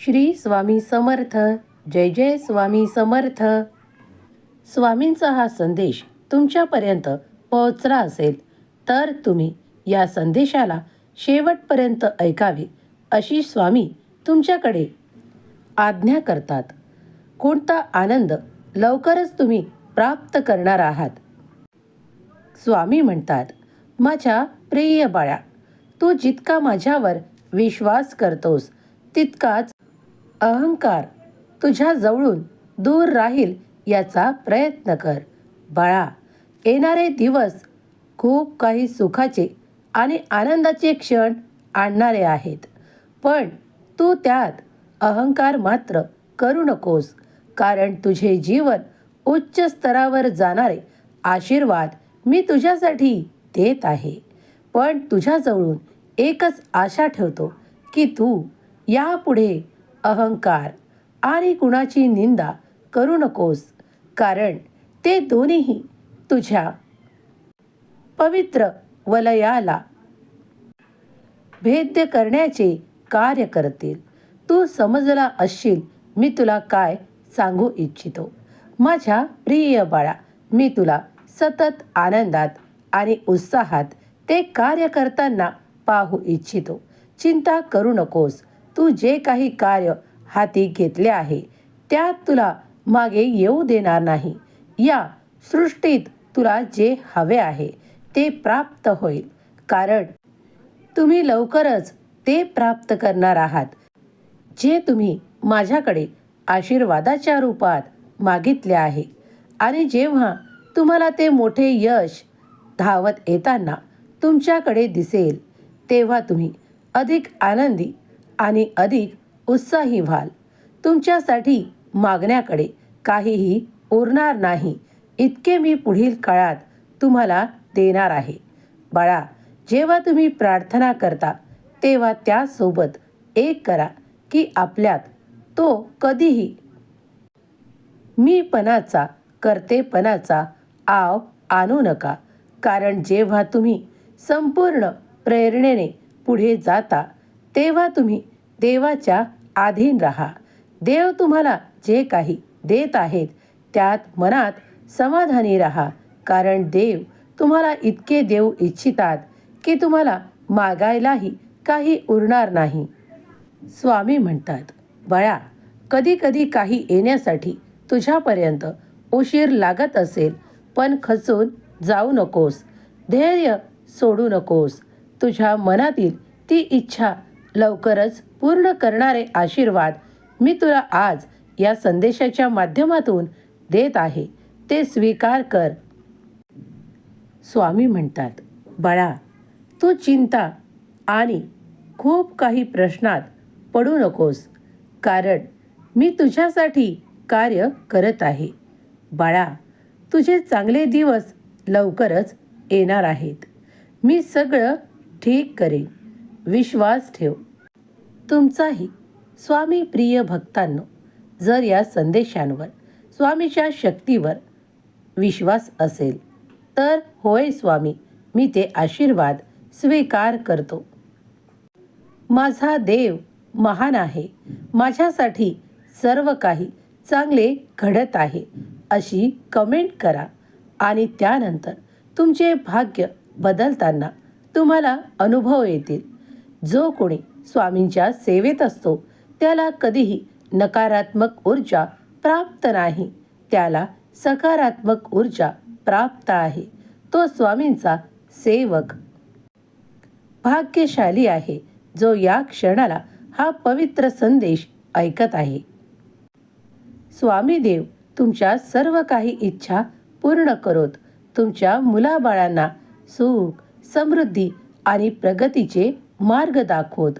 श्री स्वामी समर्थ जय जय स्वामी समर्थ. स्वामींचा हा संदेश तुमच्यापर्यंत पोहोचला असेल तर तुम्ही या संदेशाला शेवटपर्यंत ऐकावे अशी स्वामी तुमच्याकडे आज्ञा करतात. कोणता आनंद लवकरच तुम्ही प्राप्त करणार आहात? स्वामी म्हणतात माझ्या प्रिय बाळा तू जितका माझ्यावर विश्वास करतोस तितकाच अहंकार तुझ्या जवळून दूर राहील याचा प्रयत्न कर. बाळा येणारे दिवस खूप काही सुखाचे आणि आनंदाचे क्षण आणणारे आहेत. पण तू त्यात अहंकार मात्र करू नकोस कारण तुझे जीवन उच्च स्तरावर जाणारे आशीर्वाद मी तुझ्यासाठी देत आहे. पण तुझ्याजवळून एकच आशा ठेवतो की तू यापुढे अहंकार आणि कुणाची निंदा करू नकोस कारण ते दोन्हीही तुझ्या पवित्र वलयाला भेद्य करण्याचे कार्य करतील. तू समजला असशील मी तुला काय सांगू इच्छितो? माझ्या प्रिय बाळा मी तुला सतत आनंदात आणि उत्साहात ते कार्य करताना पाहू इच्छितो. चिंता करू नकोस तू जे काही कार्य हाती घेतले आहे त्यात तुला मागे येऊ देणार नाही. या सृष्टीत तुला जे हवे आहे ते प्राप्त होईल. कारण तुम्ही लवकरच ते प्राप्त करणार आहात जे तुम्ही माझ्याकडे आशीर्वादाच्या रूपात मागितले आहे. आणि जेव्हा तुम्हाला ते मोठे यश धावत येताना तुमच्याकडे दिसेल तेव्हा तुम्ही अधिक आनंदी आणि अधिक उत्साही व्हाल. तुमच्यासाठी मागण्याकडे काहीही उरणार नाही. इतके मी पुढील काळात तुम्हाला देणार आहे. बाळा जेव्हा तुम्ही प्रार्थना करता तेव्हा त्यासोबत एक करा की आपल्यात तो कधीही मीपणाचा करतेपणाचा आव आणू नका. कारण जेव्हा तुम्ही संपूर्ण प्रेरणेने पुढे जाता तेव्हा तुम्ही देवाच्या अधीन राहा. देव तुम्हाला जे काही देत आहेत त्यात मनात समाधानी राहा कारण देव तुम्हाला इतके देऊ इच्छितात की तुम्हाला मागायलाही काही उरणार नाही. स्वामी म्हणतात बाळा कधी कधी काही येण्यासाठी तुझ्यापर्यंत उशीर लागत असेल पण खचून जाऊ नकोस धैर्य सोडू नकोस. तुझ्या मनातील ती इच्छा लवकरच पूर्ण करणारे आशीर्वाद मी तुला आज या संदेशाच्या माध्यमातून देत आहे. ते स्वीकार कर. स्वामी म्हणतात बाळा तू चिंता आणि खूप काही प्रश्नात पडू नकोस कारण मी तुझ्यासाठी कार्य करत आहे. बाळा तुझे चांगले दिवस लवकरच येणार आहेत. मी सगळं ठीक करेन. विश्वास ठेव. तुमचाही स्वामी प्रिय भक्तांनो जर या संदेशांवर स्वामीच्या शक्तीवर विश्वास असेल तर होय स्वामी मी ते आशीर्वाद स्वीकार करतो. माझा देव महान आहे माझ्यासाठी सर्व काही चांगले घडत आहे अशी कमेंट करा आणि त्यानंतर तुमचे भाग्य बदलताना तुम्हाला अनुभव येतील. जो कोणी स्वामींच्या सेवेत असतो. त्याला कधीही नकारात्मक ऊर्जा प्राप्त नाही. त्याला सकारात्मक ऊर्जा प्राप्त आहे. तो स्वामींचा सेवक. भाग्यशाली आहे. जो या क्षणाला हा पवित्र संदेश ऐकत आहे. स्वामी देव तुमच्या सर्व काही इच्छा पूर्ण करोत. तुमच्या मुलाबाळांना सुख समृद्धी आणि प्रगतीचे मार्ग दाखवत.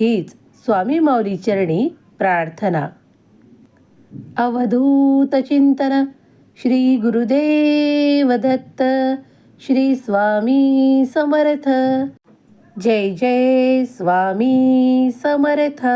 हीच स्वामी माऊली चरणी प्रार्थना. अवधूत चिंतन श्री गुरुदेव दत्त श्री स्वामी समर्थ. जय जय स्वामी समर्थ.